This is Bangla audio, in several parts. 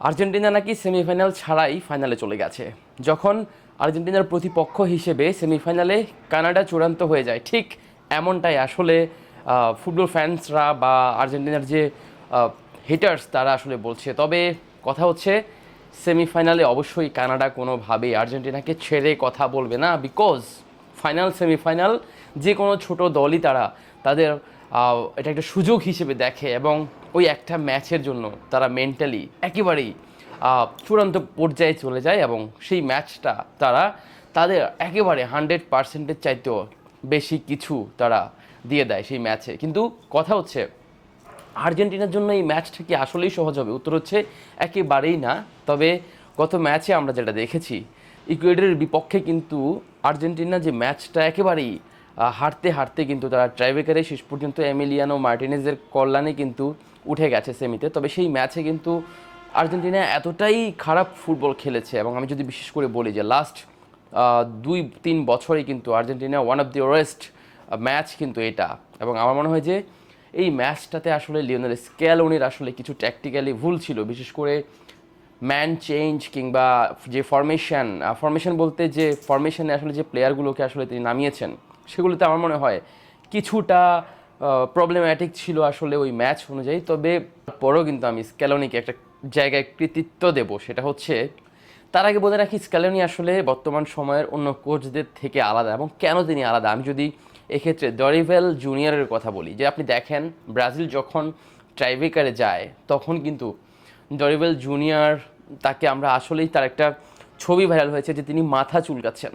আর্জেন্টিনা নাকি সেমিফাইনাল ছাড়াই ফাইনালে চলে গেছে। যখন আর্জেন্টিনার প্রতিপক্ষ হিসেবে সেমিফাইনালে কানাডা চূড়ান্ত হয়ে যায়, ঠিক এমনটাই আসলে ফুটবল ফ্যান্সরা বা আর্জেন্টিনার যে হিটার্স তারা আসলে বলছে। তবে কথা হচ্ছে, সেমিফাইনালে অবশ্যই কানাডা কোনোভাবেই আর্জেন্টিনাকে ছেড়ে কথা বলবে না বিকজ ফাইনাল সেমিফাইনাল যে কোনো ছোট দলই তারা তাদের এটা একটা সুযোগ হিসেবে দেখে এবং ওই একটা ম্যাচের জন্য তারা মেন্টালি একেবারেই চূড়ান্ত পর্যায়ে চলে যায় এবং সেই ম্যাচটা তারা তাদের একেবারে হান্ড্রেড পার্সেন্টের চাইতেও বেশি কিছু তারা দিয়ে দেয় সেই ম্যাচে। কিন্তু কথা হচ্ছে, আর্জেন্টিনার জন্য এই ম্যাচটা কি আসলেই সহজ হবে? উত্তর হচ্ছে, একেবারেই না। তবে গত ম্যাচে আমরা যেটা দেখেছি, ইকুয়েডরের বিপক্ষে কিন্তু আর্জেন্টিনা যে ম্যাচটা একেবারেই হারতে হারতে কিন্তু তারা ট্রাইবেকারে শেষ পর্যন্ত এমিলিয়ানো মার্টিনেজের কল্যাণে কিন্তু উঠে গেছে সেমিতে, তবে সেই ম্যাচে কিন্তু আর্জেন্টিনা এতটাই খারাপ ফুটবল খেলেছে। এবং আমি যদি বিশেষ করে বলি যে লাস্ট দুই, তিন বছরে কিন্তু Argentina one of the west match কিন্তু এটা। এবং আমার মনে হয় যে এই ম্যাচটাতে আসলে লিওনেল স্ক্যালোনির আসলে কিছু ট্যাকটিক্যালি ভুল ছিল। বিশেষ করে ম্যান চেঞ্জ কিংবা যে ফরমেশন ফরমেশন বলতে যে ফরমেশনে আসলে যে প্লেয়ারগুলোকে আসলে তিনি নামিয়েছেন, সেগুলোতে আমার মনে হয় কিছুটা প্রবলেম্যাটিক ছিল আসলে ওই ম্যাচ অনুযায়ী। তবে পরেও কিন্তু আমি স্ক্যালোনিকে একটা জায়গায় কৃতিত্ব দেব সেটা হচ্ছে তার আগে বলে রাখি স্ক্যালোনি আসলে বর্তমান সময়ের অন্য কোচদের থেকে আলাদা এবং কেন তিনি আলাদা? আমি যদি এক্ষেত্রে ডরিভেল জুনিয়রের কথা বলি যে আপনি দেখেন ব্রাজিল যখন ট্রাইবেকারে যায় তখন কিন্তু ডরিভেল জুনিয়র তাকে আমরা আসলেই তার একটা ছবি ভাইরাল হয়েছে যে তিনি মাথা চুলকাচ্ছেন।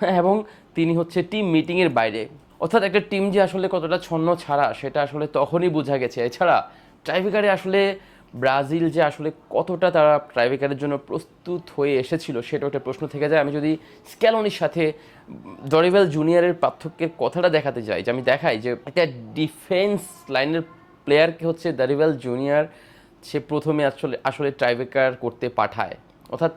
হ্যাঁ, এবং তিনি হচ্ছে টিম মিটিংয়ের বাইরে। অর্থাৎ একটা টিম যে আসলে কতটা ছন্ন ছাড়া, সেটা আসলে তখনই বোঝা গেছে। এছাড়া ট্রাইবেকারে আসলে ব্রাজিল যে আসলে কতটা তারা ট্রাইবেকারের জন্য প্রস্তুত হয়ে এসেছিল, সেটা একটা প্রশ্ন থেকে যায়। আমি যদি স্ক্যালোনির সাথে ডরিভেল জুনিয়রের পার্থক্যের কথাটা দেখাতে যাই, যে আমি দেখাই যে একটা ডিফেন্স লাইনের প্লেয়ারকে হচ্ছে দারিভেল জুনিয়র সে প্রথমে আসলে আসলে ট্রাইবেকার করতে পাঠায়। অর্থাৎ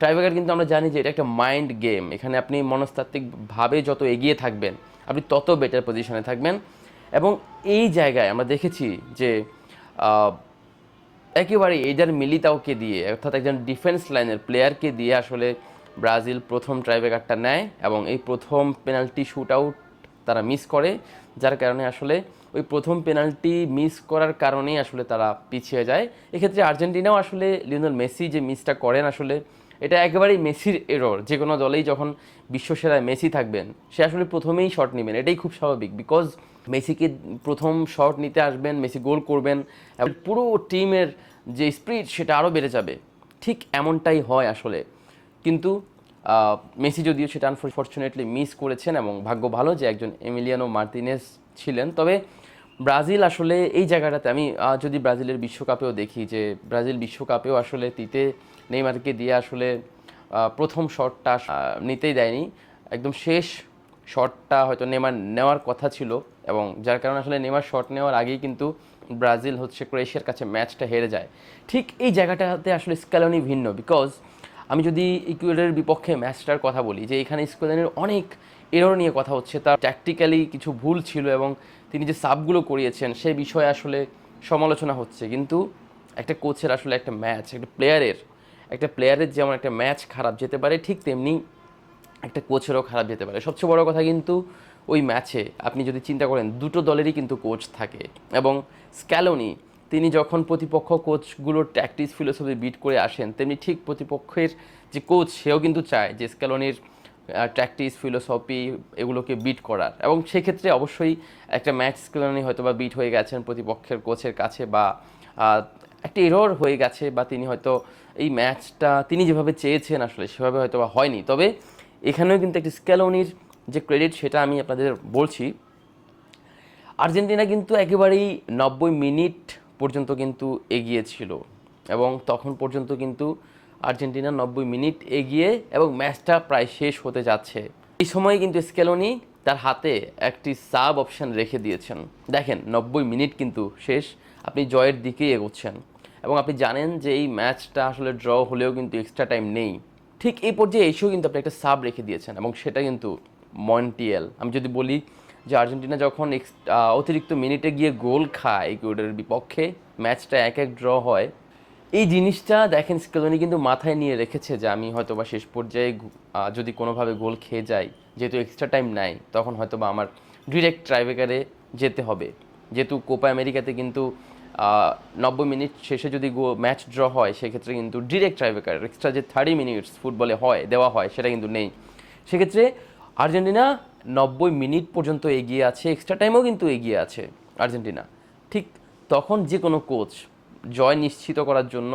ট্রাইবেকার কিন্তু আমরা জানি যে এটা একটা মাইন্ড গেম এখানে আপনি মনস্তাত্ত্বিকভাবে যত এগিয়ে থাকবেন আপনি তত বেটার পজিশনে থাকবেন। এবং এই জায়গায় আমরা দেখেছি যে একেবারে এইডার মিলিতাওকে দিয়ে, অর্থাৎ একজন ডিফেন্স লাইনের প্লেয়ারকে দিয়ে আসলে ব্রাজিল প্রথম ট্রাইবেকারটা নেয় এবং এই প্রথম পেনাল্টি শ্যুট আউট তারা মিস করে, যার কারণে আসলে ওই প্রথম পেনাল্টি মিস করার কারণেই আসলে তারা পিছিয়ে যায়। এক্ষেত্রে আর্জেন্টিনাও আসলে লিওনেল মেসি যে মিসটা করেন আসলে এটা একেবারেই মেসির এরর যে কোনো দলেই যখন বিশ্বসেরায় মেসি থাকবেন, সে আসলে প্রথমেই শট নেবেন। এটাই খুব স্বাভাবিক বিকজ মেসিকে প্রথম শট নিতে আসবেন, মেসি গোল করবেন পুরো টিমের যে স্পিরিট সেটা আরও বেড়ে যাবে। ঠিক এমনটাই হয় আসলে। কিন্তু মেসি যদিও সেটা আনফর্চুনেটলি মিস করেছেন এবং ভাগ্য ভালো যে একজন এমিলিয়ানো মার্তিনেস ছিলেন, তবে ব্রাজিল আসলে এই জায়গাটাতে আমি যদি ব্রাজিলের বিশ্বকাপেও দেখি যে ব্রাজিল বিশ্বকাপেও আসলে তিতে নেইমারকে দিয়ে আসলে প্রথম শটটা নিতেই দেয়নি। একদম শেষ শটটা হয়তো নেমার নেওয়ার কথা ছিল এবং যার কারণে আসলে নেমার শট নেওয়ার আগেই কিন্তু ব্রাজিল হচ্ছে ক্রোয়েশিয়ার কাছে ম্যাচটা হেরে যায়। ঠিক এই জায়গাটাতে আসলে স্ক্যালোনি ভিন্ন বিকজ আমি যদি ইকুয়েডরের বিপক্ষে ম্যাচটার কথা বলি, যে এখানে স্কোয়ানের অনেক এরর নিয়ে কথা হচ্ছে, তার ট্যাকটিক্যালি কিছু ভুল ছিল এবং তিনি যে সাবগুলো করিয়েছেন, সে বিষয়ে আসলে সমালোচনা হচ্ছে। কিন্তু একটা কোচের আসলে একটা ম্যাচ একটা প্লেয়ারের একটা প্লেয়ারের যেমন একটা ম্যাচ খারাপ যেতে পারে, ঠিক তেমনি একটা কোচেরও খারাপ যেতে পারে। সবচেয়ে বড় কথা কিন্তু ওই ম্যাচে আপনি যদি চিন্তা করেন, দুটো দলেরই কিন্তু কোচ থাকে এবং স্ক্যালোনি তিনি যখন প্রতিপক্ষ কোচগুলোর ট্যাকটিস ফিলোসফি বিট করে আসেন, তেমনি ঠিক প্রতিপক্ষের যে কোচ সেও কিন্তু চায় যে স্ক্যালোনির ট্যাকটিস ফিলোসফি এগুলোকে বিট করার। এবং সেক্ষেত্রে অবশ্যই একটা ম্যাচ স্ক্যালোনি হয়তো বা বিট হয়ে গেছেন প্রতিপক্ষের কোচের কাছে বা একটা এরর হয়ে গেছে বা তিনি হয়তো এই ম্যাচটা তিনি যেভাবে চেয়েছেন আসলে সেভাবে হয়তো বা হয়নি। তবে এখানেও কিন্তু একটি স্ক্যালোনির যে ক্রেডিট সেটা আমি আপনাদের বলছি। আর্জেন্টিনা কিন্তু একেবারেই নব্বই মিনিট পর্যন্ত কিন্তু এগিয়ে ছিল এবং তখন পর্যন্ত কিন্তু আর্জেন্টিনা নব্বই মিনিট এগিয়ে এবং ম্যাচটা প্রায় শেষ হতে যাচ্ছে। এই সময় কিন্তু স্কেলোনি তার হাতে একটি সাব অপশন রেখে দিয়েছেন। দেখেন, নব্বই মিনিট কিন্তু শেষ। আপনি জয়ের দিকেই এগোচ্ছেন। এবং আপনি জানেন যে এই ম্যাচটা আসলে ড্র হলেও কিন্তু এক্সট্রা টাইম নেই। ঠিক এই পর্যায়ে এসেও কিন্তু আপনি একটা সাব রেখে দিয়েছেন এবং সেটা কিন্তু মন্টিয়েল আমি যদি বলি যে আর্জেন্টিনা যখন অতিরিক্ত মিনিটে গিয়ে গোল খায় ইকুয়েডরের বিপক্ষে, ম্যাচটা এক এক ড্র হয়। এই জিনিসটা দেখেন স্কেলনি কিন্তু মাথায় নিয়ে রেখেছে যে আমি হয়তো বা শেষ পর্যায়ে যদি কোনোভাবে গোল খেয়ে যাই, যেহেতু এক্সট্রা টাইম নাই, তখন হয়তো বা আমার ডিরেক্ট ট্রাইবেকারে যেতে হবে। যেহেতু কোপা আমেরিকাতে কিন্তু নব্বই মিনিট শেষে যদি ম্যাচ ড্র হয়, সেক্ষেত্রে কিন্তু ডিরেক্ট ট্রাইবেকার এক্সট্রা যে থার্টি মিনিটস ফুটবলে হয়, দেওয়া হয়, সেটা কিন্তু নেই। সেক্ষেত্রে আর্জেন্টিনা নব্বই মিনিট পর্যন্ত এগিয়ে আছে এক্সট্রা টাইমেও কিন্তু এগিয়ে আছে আর্জেন্টিনা। ঠিক তখন যে কোনো কোচ জয় নিশ্চিত করার জন্য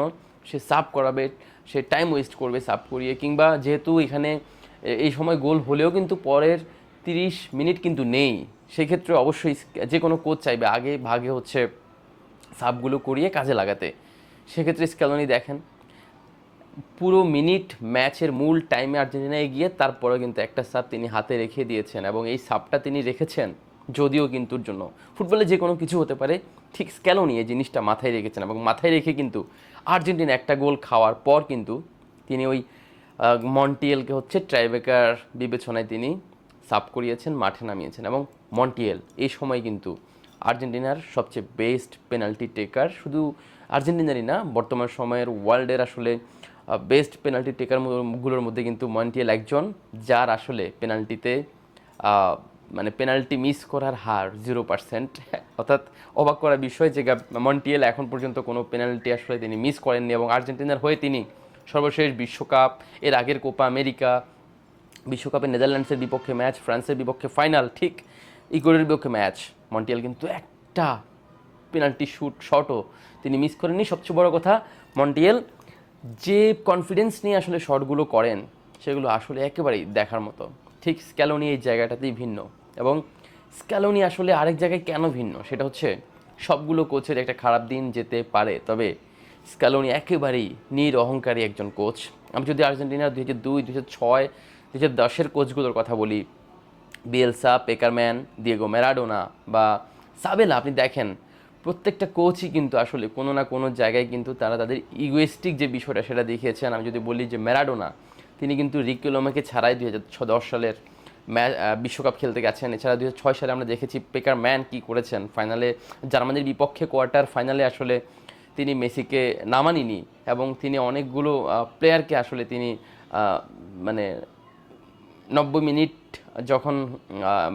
সে সাব করাবে, সে টাইম ওয়েস্ট করবে সাব করিয়ে, কিংবা যেহেতু এখানে এই সময় গোল হলেও কিন্তু পরের তিরিশ মিনিট কিন্তু নেই। সেক্ষেত্রে অবশ্যই যে কোনো কোচ চাইবে। আগে ভাগে হচ্ছে সাবগুলো করিয়ে কাজে লাগাতে। সেক্ষেত্রে স্ক্যালনি দেখেন, পুরো মিনিট ম্যাচের মূল টাইমে আর্জেন্টিনায় গিয়ে তারপরে কিন্তু একটা সাপ তিনি হাতে রেখে দিয়েছেন এবং এই সাপটা তিনি রেখেছেন যদিও কিন্তুর জন্য। ফুটবলে যে কোনো কিছু হতে পারে, ঠিক স্ক্যালোনি এই জিনিসটা মাথায় রেখেছেন এবং মাথায় রেখে কিন্তু আর্জেন্টিনা একটা গোল খাওয়ার পর কিন্তু তিনি ওই মন্টিয়েলকে হচ্ছে ট্রাইবেকার বিবেচনায় তিনি সাপ করিয়েছেন, মাঠে নামিয়েছেন এবং মন্টিয়েল এই সময় কিন্তু আর্জেন্টিনার সবচেয়ে বেস্ট পেনাল্টি টেকার শুধু আর্জেন্টিনারই না, বর্তমান সময়ের ওয়ার্ল্ডের আসলে বেস্ট পেনাল্টি টেকারগুলোর মধ্যে কিন্তু মন্টিয়েল একজন, যার আসলে পেনাল্টিতে মানে পেনাল্টি মিস করার হার জিরো পার্সেন্ট অর্থাৎ অবাক করার বিষয় যে মন্টিয়েল এখন পর্যন্ত কোনো পেনাল্টি আসলে তিনি মিস করেননি এবং আর্জেন্টিনার হয়ে তিনি সর্বশেষ বিশ্বকাপ, এর আগের কোপা আমেরিকা বিশ্বকাপে নেদারল্যান্ডসের বিপক্ষে ম্যাচ ফ্রান্সের বিপক্ষে ফাইনাল ঠিক ইকুয়েডের বিপক্ষে ম্যাচ মন্টিয়াল কিন্তু একটা পেনাল্টি শুট শটও তিনি মিস করেননি। সবচেয়ে বড় কথা, মন্টিয়েল যে কনফিডেন্স নিয়ে আসলে শটগুলো করেন, সেগুলো আসলে একেবারেই দেখার মতো। ঠিক স্ক্যালোনি এই জায়গাটাতেই ভিন্ন এবং স্ক্যালোনি আসলে আরেক জায়গায় কেন ভিন্ন? সেটা হচ্ছে সবগুলো কোচের একটা খারাপ দিন যেতে পারে, তবে স্ক্যালোনি একেবারেই নির অহংকারী একজন কোচ আমি যদি আর্জেন্টিনার দুই হাজার দুই দুই হাজার ছয় দু হাজার দশের কোচগুলোর কথা বলি বিয়েলসা, পেকারম্যান, দিয়েগো ম্যারাডোনা বা সাবেলা, আপনি দেখেন, প্রত্যেকটা কোচই কিন্তু আসলে কোনো না কোনো জায়গায় কিন্তু তারা তাদের ইগোয়েস্টিক যে বিষয়টা সেটা দেখিয়েছেন। আমি যদি বলি যে ম্যারাডোনা, তিনি কিন্তু রিকুলোমাকে ছাড়াই দুই হাজার দশ সালের বিশ্বকাপ খেলতে গেছেন। এছাড়া দুই ছয় সালে আমরা দেখেছি পেকার ম্যান কী করেছেন। ফাইনালে জার্মানির বিপক্ষে কোয়ার্টার ফাইনালে আসলে তিনি মেসিকে নামানিনি এবং তিনি অনেকগুলো প্লেয়ারকে আসলে তিনি মানে নব্বই মিনিট যখন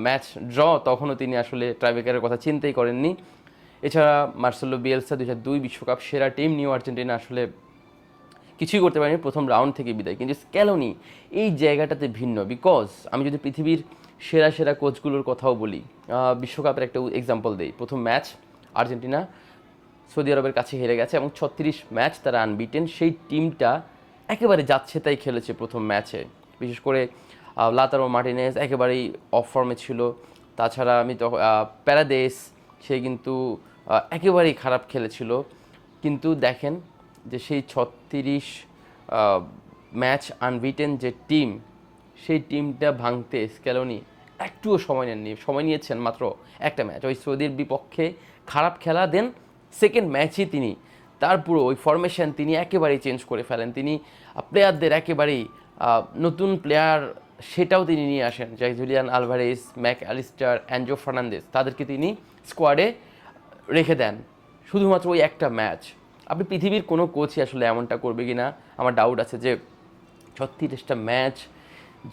ম্যাচ ড্র তখনও তিনি আসলে ট্রাইবেকারের কথা চিন্তাই করেননি। এছাড়া মার্সেলো বিয়েলসা দু দুই বিশ্বকাপ সেরা টিম নিউ আর্জেন্টিনা আসলে কিছুই করতে পারেনি প্রথম রাউন্ড থেকে বিদায়। কিন্তু স্ক্যালোনি এই জায়গাটাতে ভিন্ন বিকজ আমি যদি পৃথিবীর সেরা সেরা কোচগুলোর কথাও বলি বিশ্বকাপের একটা এক্সাম্পল দেই। প্রথম ম্যাচ আর্জেন্টিনা সৌদি আরবের কাছে হেরে গেছে এবং ছত্রিশ ম্যাচ তারা আনবিটেন সেই টিমটা একেবারে যাচ্ছে তাই খেলেছে প্রথম ম্যাচে বিশেষ করে লাতারো মার্টিনেস একেবারেই অফ ফর্মে ছিল। তাছাড়া আমি তখন প্যারাদেশ সে কিন্তু একেবারেই খারাপ খেলেছিল। কিন্তু দেখেন যে সেই ছত্রিশ ম্যাচ আনবিটেন যে টিম সেই টিমটা ভাঙতে স্ক্যালোনি একটুও সময় নেননি। সময় নিয়েছেন মাত্র একটা ম্যাচ। ওই সৌদির বিপক্ষে খারাপ খেলা দেন সেকেন্ড ম্যাচই তিনি। তার পুরো ওই ফরমেশন তিনি একেবারেই চেঞ্জ করে ফেলেন। তিনি প্লেয়ারদের একেবারেই নতুন প্লেয়ার সেটাও তিনি নিয়ে আসেন, যাই Julian Alvarez, Mac Allister Enzo Fernandez তাদেরকে তিনি স্কোয়াডে রেখে দেন। শুধুমাত্র ওই একটা ম্যাচ। আপনি পৃথিবীর কোনো কোচই আসলে এমনটা করবে কি না আমার ডাউট আছে যে ছত্রিশটা ম্যাচ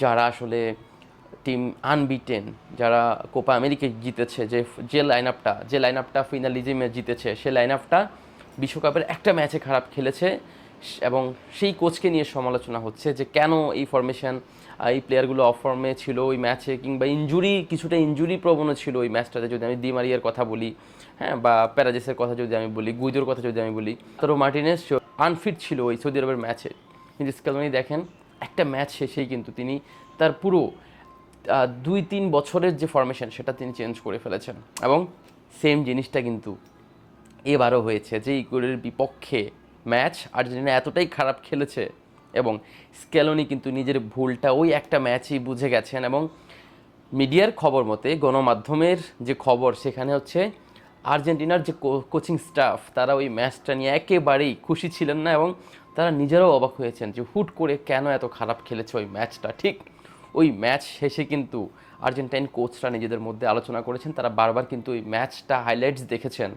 যারা আসলে টিম আনবিটেন যারা কোপা আমেরিকা জিতেছে, যে যে লাইন আপটা যে লাইন আপটা ফিনালিজিমে জিতেছে, সে লাইন আপটা বিশ্বকাপের একটা ম্যাচে খারাপ খেলেছে। এবং সেই কোচকে নিয়ে সমালোচনা হচ্ছে যে কেন এই ফরমেশন এই প্লেয়ারগুলো অফ ফর্মে ছিল ওই ম্যাচে কিংবা ইঞ্জুরি কিছুটা ইঞ্জুরি প্রবণও ছিল ওই ম্যাচটাতে যদি আমি দিমারিয়ার কথা বলি হ্যাঁ বা প্যারাজেসের কথা যদি আমি বলি গুইদোর কথা যদি আমি বলি। তারও মার্টিনেস আনফিট ছিল ওই সৌদি আরবের ম্যাচে কিন্তু স্কেলনি দেখেন, একটা ম্যাচ শেষেই কিন্তু তিনি তার পুরো দুই তিন বছরের যে ফরমেশন সেটা তিনি চেঞ্জ করে ফেলেছেন। এবং সেম জিনিসটা কিন্তু এবারও হয়েছে, যে ইকুয়েডের বিপক্ষে ম্যাচ আর্জেন্টিনা এতটাই খারাপ খেলেছে এবং স্কেলনি কিন্তু নিজের ভুলটা ওই একটা ম্যাচই বুঝে গেছেন এবং মিডিয়ার খবর মতে গণমাধ্যমের যে খবর, সেখানে হচ্ছে আর্জেন্টিনার যে কোচিং স্টাফ, তারা ওই ম্যাচটা নিয়ে একেবারেই খুশি ছিলেন না এবং তারা নিজেরাও অবাক হয়েছেন যে হুট করে কেন এত খারাপ খেলেছে ওই ম্যাচটা। ঠিক ওই ম্যাচ শেষে কিন্তু আর্জেন্টাইন কোচরা নিজেদের মধ্যে আলোচনা করেছেন, তারা বারবার কিন্তু ওই ম্যাচটা হাইলাইটস দেখেছেন।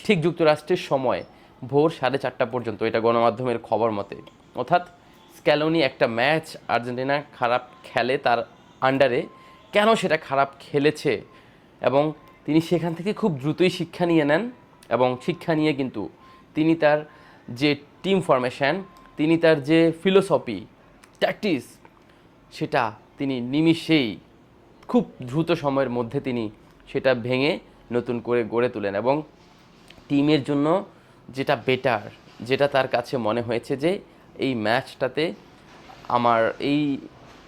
ঠিক যুক্তরাষ্ট্রের সময় ভোর সাড়ে চারটা পর্যন্ত, এটা গণমাধ্যমের খবর মতে। অর্থাৎ স্ক্যালোনি একটা ম্যাচ আর্জেন্টিনা খারাপ খেলে তার আন্ডারে, কেন সেটা খারাপ খেলেছে? এবং তিনি সেখান থেকে খুব দ্রুতই শিক্ষা নিয়ে নেন এবং শিক্ষা নিয়ে কিন্তু তিনি তার যে টিম ফরমেশন তিনি তার যে ফিলোসফি ট্যাকটিস সেটা তিনি নিমিষেই খুব দ্রুত সময়ের মধ্যে তিনি সেটা ভেঙে নতুন করে গড়ে তোলেন এবং টিমের জন্য যেটা বেটার যেটা তার কাছে মনে হয়েছে যে এই ম্যাচটাতে আমার এই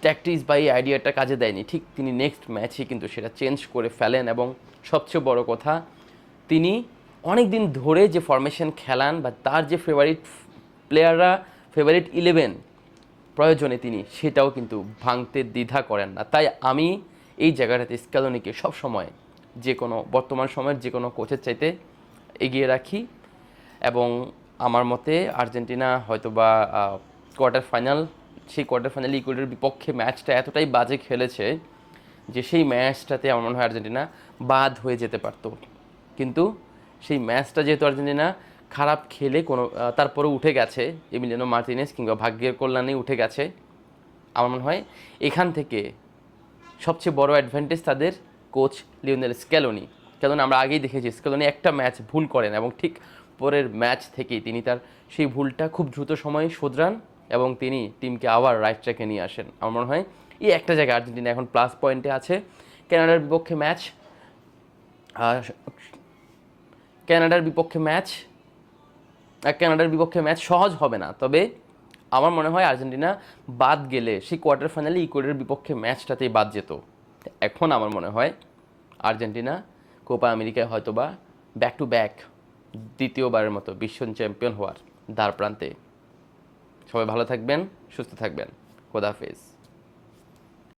ট্যাকটিস বা এই আইডিয়াটা কাজে দেয়নি। ঠিক তিনি নেক্সট ম্যাচে কিন্তু সেটা চেঞ্জ করে ফেলেন এবং সবচেয়ে বড় কথা, তিনি অনেক দিন ধরে যে ফরমেশন খেলান বা তার যে ফেভারিট প্লেয়াররা ফেভারিট ইলেভেন প্রয়োজনে তিনি সেটাও কিন্তু ভাঙতে দ্বিধা করেন না। তাই আমি এই জায়গাটাতে স্ক্যালোনিকে সবসময় যে কোনো বর্তমান সময়ের যে কোনো কোচের চাইতে এগিয়ে রাখি। এবং আমার মতে আর্জেন্টিনা হয়তো বা কোয়ার্টার ফাইনাল সেই কোয়ার্টার ফাইনাল ইকুয়েডের বিপক্ষে ম্যাচটা এতটাই বাজে খেলেছে যে সেই ম্যাচটাতে আমার মনে হয় আর্জেন্টিনা বাদ হয়ে যেতে পারতো। কিন্তু সেই ম্যাচটা যেহেতু আর্জেন্টিনা খারাপ খেলে কোনো তারপরে উঠে গেছে এমিলিয়ানো মার্টিনেস কিংবা ভাগ্যের কল্যাণে উঠে গেছে। আমার মনে হয় এখান থেকে সবচেয়ে বড় অ্যাডভান্টেজ তাদের কোচ লিওনেল স্ক্যালোনি কারণ আমরা আগেই দেখেছি স্ক্যালোনি একটা ম্যাচ ভুল করেন এবং ঠিক পরের ম্যাচ থেকেই তিনি তার সেই ভুলটা খুব দ্রুত সময়ে শোধরান এবং তিনি টিমকে আবার রাইট ট্র্যাকে নিয়ে আসেন। আমার মনে হয় এই একটা জায়গায় আর্জেন্টিনা এখন প্লাস পয়েন্টে আছে। কানাডার বিপক্ষে ম্যাচ কানাডার বিপক্ষে ম্যাচ কানাডার বিপক্ষে ম্যাচ সহজ হবে না। তবে আমার মনে হয় আর্জেন্টিনা বাদ গেলে সেই কোয়ার্টার ফাইনালে ইকুয়েডের বিপক্ষে ম্যাচটাতেই বাদ যেত। এখন আমার মনে হয় আর্জেন্টিনা কোপা আমেরিকায় হয়তোবা ব্যাক টু ব্যাক দ্বিতীয়বারের মতো বিশ্ব চ্যাম্পিয়ন হওয়ার দ্বার প্রান্তে সবাই ভালো থাকবেন সুস্থ থাকবেন। খোদাহাফেজ